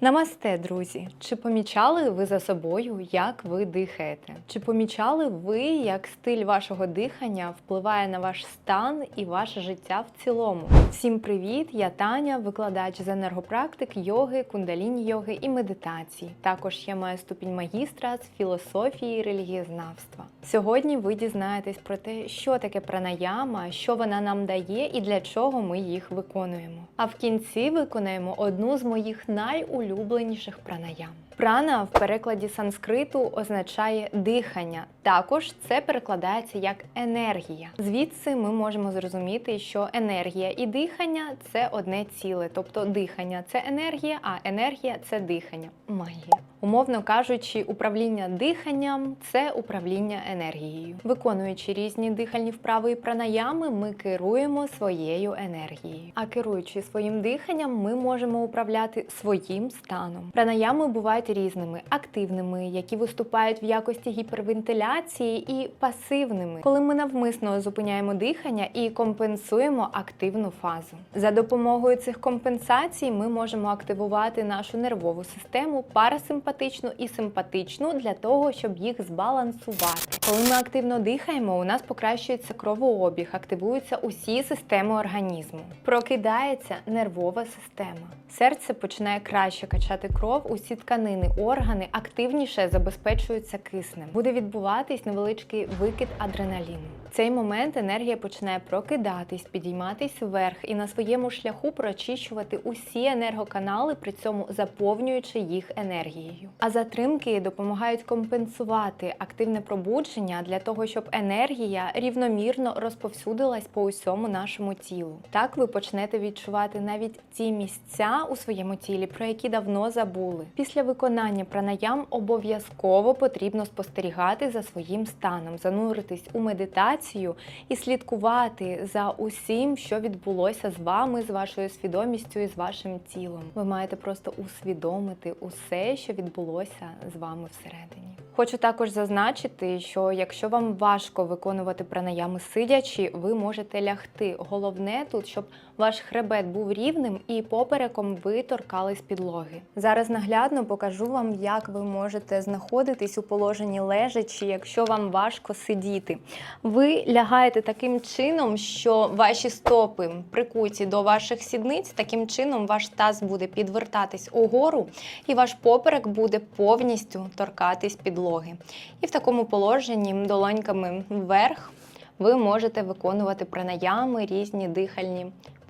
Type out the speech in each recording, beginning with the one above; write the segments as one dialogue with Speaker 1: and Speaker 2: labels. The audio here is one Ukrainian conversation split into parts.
Speaker 1: Намасте, друзі! Чи помічали ви за собою, як ви дихаєте? Чи помічали ви, як стиль вашого дихання впливає на ваш стан і ваше життя в цілому? Всім привіт! Я Таня, викладач з енергопрактик, йоги, кундаліні йоги і медитації. Також я маю ступінь магістра з філософії і релігієзнавства. Сьогодні ви дізнаєтесь про те, що таке пранаяма, що вона нам дає і для чого ми їх виконуємо. А в кінці виконаємо одну з моїх найулюбленіших пранаям. Прана в перекладі санскриту означає дихання. Також це перекладається як енергія. Звідси ми можемо зрозуміти, що енергія і дихання це одне ціле, тобто дихання це енергія, а енергія це дихання. Магія. Умовно кажучи, управління диханням це управління енергією. Виконуючи різні дихальні вправи і пранаями, ми керуємо своєю енергією. А керуючи своїм диханням, ми можемо управляти своїм станом. Пранаями бувають різними: активними, які виступають в якості гіпервентиляції, і пасивними, коли ми навмисно зупиняємо дихання і компенсуємо активну фазу. За допомогою цих компенсацій ми можемо активувати нашу нервову систему, парасимпатичну і симпатичну для того, щоб їх збалансувати. Коли ми активно дихаємо, у нас покращується кровообіг, активуються усі системи організму. Прокидається нервова система. Серце починає краще качати кров, усі тканини, органи активніше забезпечуються киснем. Буде відбуватись невеличкий викид адреналіну. В цей момент енергія починає прокидатись, підійматись вверх і на своєму шляху прочищувати усі енергоканали, при цьому заповнюючи їх енергією. А затримки допомагають компенсувати активне пробудження для того, щоб енергія рівномірно розповсюдилась по усьому нашому тілу. Так ви почнете відчувати навіть ті місця у своєму тілі, про які давно забули. Після виконання пранаям обов'язково потрібно спостерігати за своїм станом, зануритись у медитацію і слідкувати за усім, що відбулося з вами, з вашою свідомістю і з вашим тілом. Ви маєте просто усвідомити усе, що відбулося з вами всередині. Хочу також зазначити, що якщо вам важко виконувати пранаями сидячи, ви можете лягти. Головне тут, щоб ваш хребет був рівним і попереком ви торкались підлоги. Зараз наглядно покажу вам, як ви можете знаходитись у положенні лежачи, якщо вам важко сидіти. Ви лягаєте таким чином, що ваші стопи прикуті до ваших сідниць. Таким чином ваш таз буде підвертатись угору, і ваш поперек буде повністю торкатись підлоги. І в такому положенні долоньками вверх ви можете виконувати пранаями різні дихальні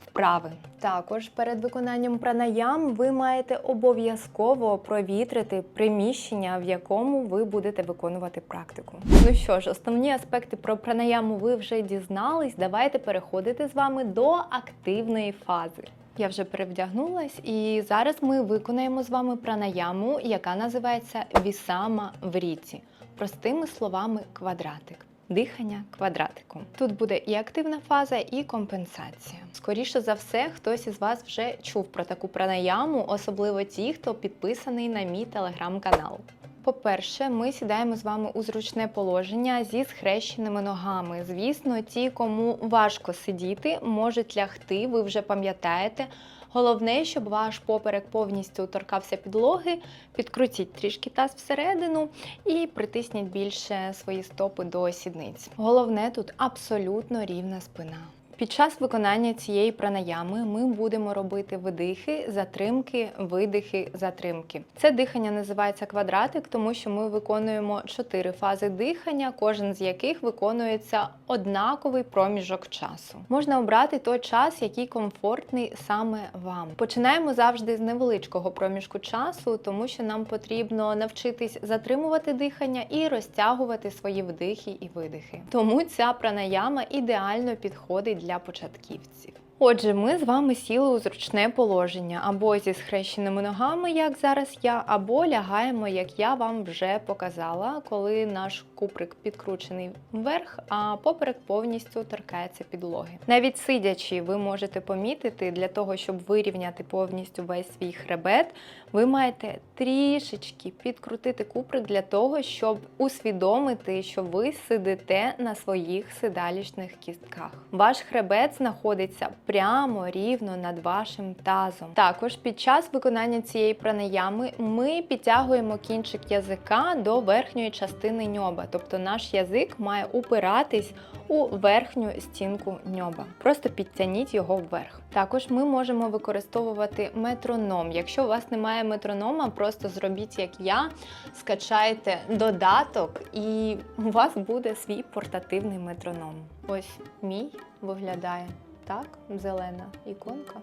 Speaker 1: вправи. Також перед виконанням пранаям ви маєте обов'язково провітрити приміщення, в якому ви будете виконувати практику. Ну що ж, основні аспекти про пранаяму ви вже дізнались. Давайте переходити з вами до активної фази. Я вже перевдягнулась, і зараз ми виконаємо з вами пранаяму, яка називається вісама в ріці. Простими словами, квадратик. Дихання квадратиком. Тут буде і активна фаза, і компенсація. Скоріше за все, хтось із вас вже чув про таку пранаяму, особливо ті, хто підписаний на мій телеграм-канал. По-перше, ми сідаємо з вами у зручне положення зі схрещеними ногами. Звісно, ті, кому важко сидіти, можуть лягти, ви вже пам'ятаєте. Головне, щоб ваш поперек повністю торкався підлоги, підкрутіть трішки таз всередину і притисніть більше свої стопи до сідниць. Головне тут абсолютно рівна спина. Під час виконання цієї пранаями ми будемо робити видихи, затримки, видихи, затримки. Це дихання називається квадратик, тому що ми виконуємо чотири фази дихання, кожен з яких виконується однаковий проміжок часу. Можна обрати той час, який комфортний саме вам. Починаємо завжди з невеличкого проміжку часу, тому що нам потрібно навчитись затримувати дихання і розтягувати свої вдихи і видихи. Тому ця пранаяма ідеально підходить для початківців. Отже, ми з вами сіли у зручне положення або зі схрещеними ногами, як зараз я, або лягаємо, як я вам вже показала, коли наш куприк підкручений вверх, а поперек повністю торкається підлоги. Навіть сидячи, ви можете помітити, для того, щоб вирівняти повністю весь свій хребет, ви маєте трішечки підкрутити куприк для того, щоб усвідомити, що ви сидите на своїх сидалічних кістках. Ваш хребет знаходиться прямо рівно над вашим тазом. Також під час виконання цієї пранаями ми підтягуємо кінчик язика до верхньої частини ньоба, тобто наш язик має упиратись у верхню стінку ньоба. Просто підтягніть його вверх. Також ми можемо використовувати метроном. Якщо у вас немає метронома, просто зробіть як я, скачайте додаток, і у вас буде свій портативний метроном. Ось мій виглядає так, зелена іконка.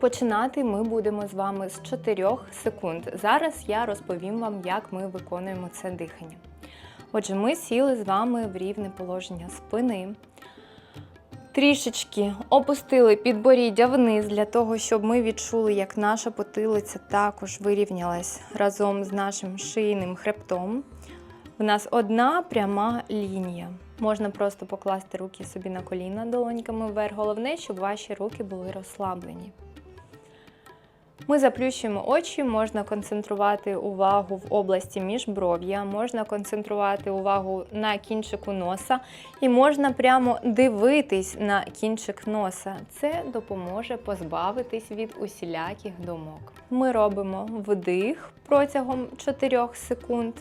Speaker 1: Починати ми будемо з вами з 4 секунд. Зараз я розповім вам, як ми виконуємо це дихання. Отже, ми сіли з вами в рівне положення спини. Трішечки опустили підборіддя вниз для того, щоб ми відчули, як наша потилиця також вирівнялась разом з нашим шийним хребтом. В нас одна пряма лінія. Можна просто покласти руки собі на коліна долоньками вверх. Головне, щоб ваші руки були розслаблені. Ми заплющуємо очі, можна концентрувати увагу в області міжбров'я, можна концентрувати увагу на кінчику носа і можна прямо дивитись на кінчик носа. Це допоможе позбавитись від усіляких думок. Ми робимо вдих протягом 4 секунд,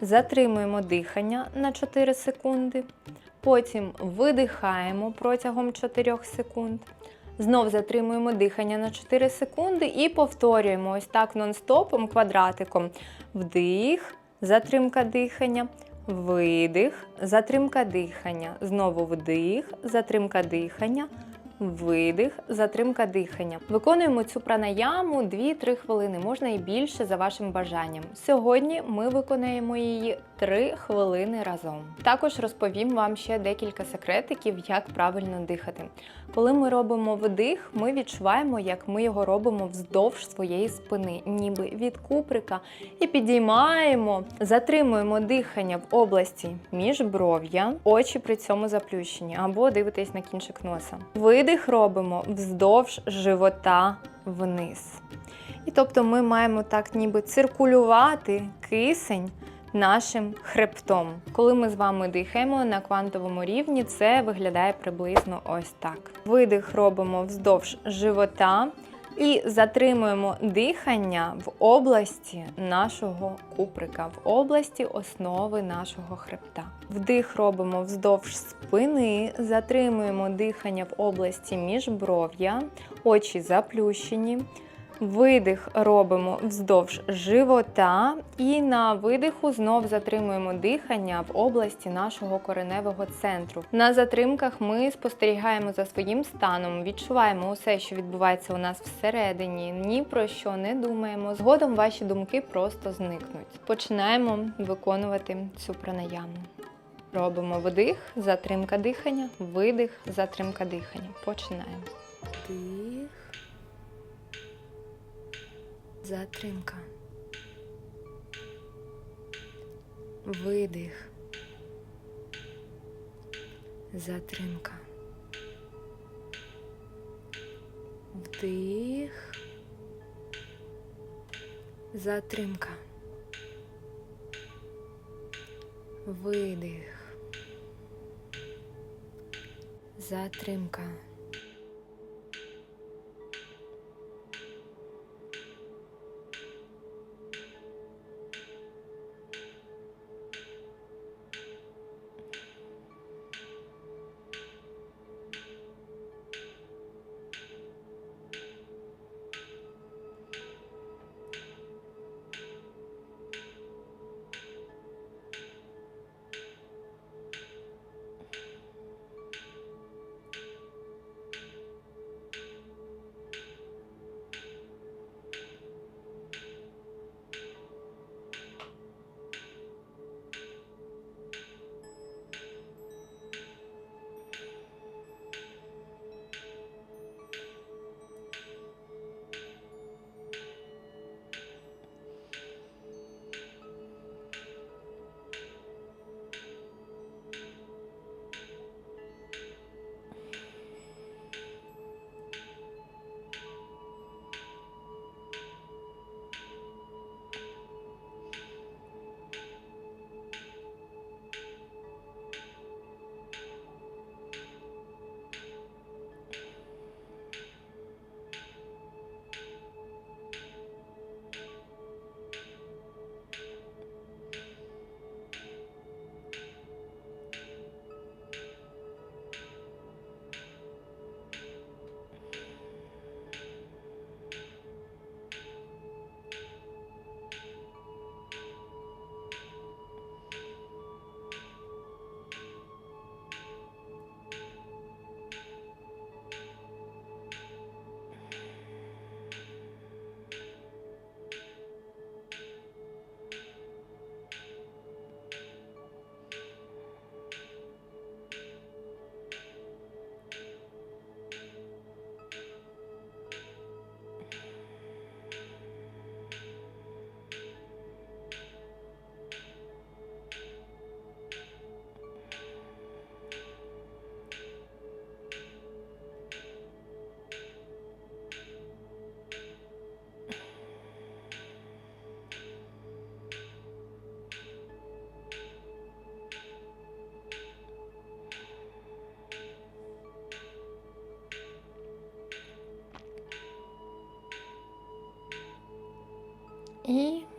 Speaker 1: затримуємо дихання на 4 секунди, потім видихаємо протягом 4 секунд. Знов затримуємо дихання на 4 секунди і повторюємо ось так нон-стопом квадратиком. Вдих, затримка дихання, видих, затримка дихання. Знову вдих, затримка дихання. Видих, затримка дихання. Виконуємо цю пранаяму 2-3 хвилини, можна і більше за вашим бажанням. Сьогодні ми виконаємо її 3 хвилини разом. Також розповім вам ще декілька секретиків, як правильно дихати. Коли ми робимо вдих, ми відчуваємо, як ми його робимо вздовж своєї спини, ніби від куприка, і підіймаємо, затримуємо дихання в області міжбров'я, очі при цьому заплющені, або дивитесь на кінчик носа. Видих робимо вздовж живота вниз. І тобто ми маємо так ніби циркулювати кисень нашим хребтом. Коли ми з вами дихаємо на квантовому рівні, це виглядає приблизно ось так. Видих робимо вздовж живота і затримуємо дихання в області нашого куприка, в області основи нашого хребта. Вдих робимо вздовж спини, затримуємо дихання в області міжбров'я, очі заплющені. Видих робимо вздовж живота, і на видиху знов затримуємо дихання в області нашого кореневого центру. На затримках ми спостерігаємо за своїм станом, відчуваємо усе, що відбувається у нас всередині, ні про що не думаємо. Згодом ваші думки просто зникнуть. Починаємо виконувати цю пранаяму. Робимо вдих, затримка дихання, видих, затримка дихання. Починаємо. Вдих. Затримка. Видих. Затримка. Вдих. Затримка. Видих. Затримка.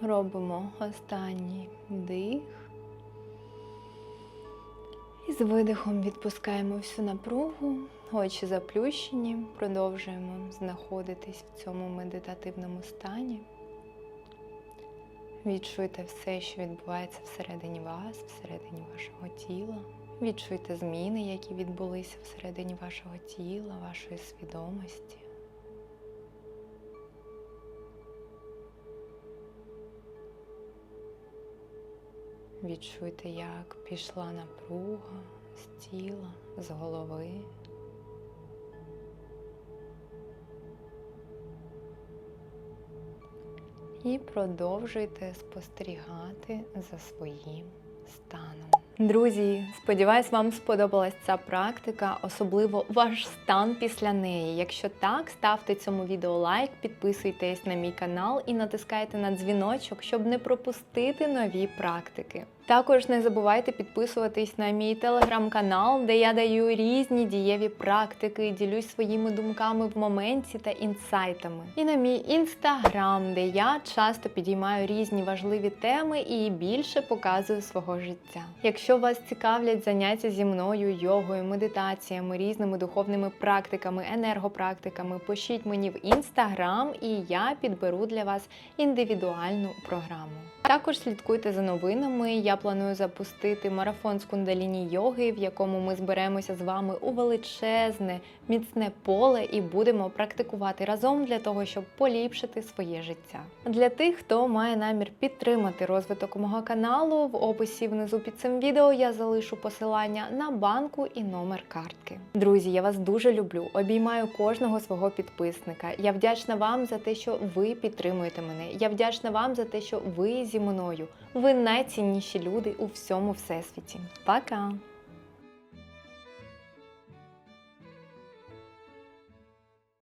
Speaker 1: Робимо останній вдих. І з видихом відпускаємо всю напругу, очі заплющені, продовжуємо знаходитись в цьому медитативному стані. Відчуйте все, що відбувається всередині вас, всередині вашого тіла. Відчуйте зміни, які відбулися всередині вашого тіла, вашої свідомості. Відчуйте, як пішла напруга з тіла, з голови. І продовжуйте спостерігати за своїм станом. Друзі, сподіваюсь, вам сподобалась ця практика, особливо ваш стан після неї. Якщо так, ставте цьому відео лайк, підписуйтесь на мій канал і натискайте на дзвіночок, щоб не пропустити нові практики. Також не забувайте підписуватись на мій телеграм-канал, де я даю різні дієві практики, ділюсь своїми думками в моменті та інсайтами. І на мій інстаграм, де я часто підіймаю різні важливі теми і більше показую свого життя. Якщо вас цікавлять заняття зі мною, йогою, медитаціями, різними духовними практиками, енергопрактиками, пишіть мені в інстаграм, і я підберу для вас індивідуальну програму. Також слідкуйте за новинами. Я планую запустити марафон з кундаліні йоги, в якому ми зберемося з вами у величезне, міцне поле і будемо практикувати разом для того, щоб поліпшити своє життя. Для тих, хто має намір підтримати розвиток мого каналу, в описі внизу під цим відео я залишу посилання на банку і номер картки. Друзі, я вас дуже люблю. Обіймаю кожного свого підписника. Я вдячна вам за те, що ви підтримуєте мене. Я вдячна вам за те, що ви зі мною. Ви найцінніші люди у всьому всесвіті. Пока!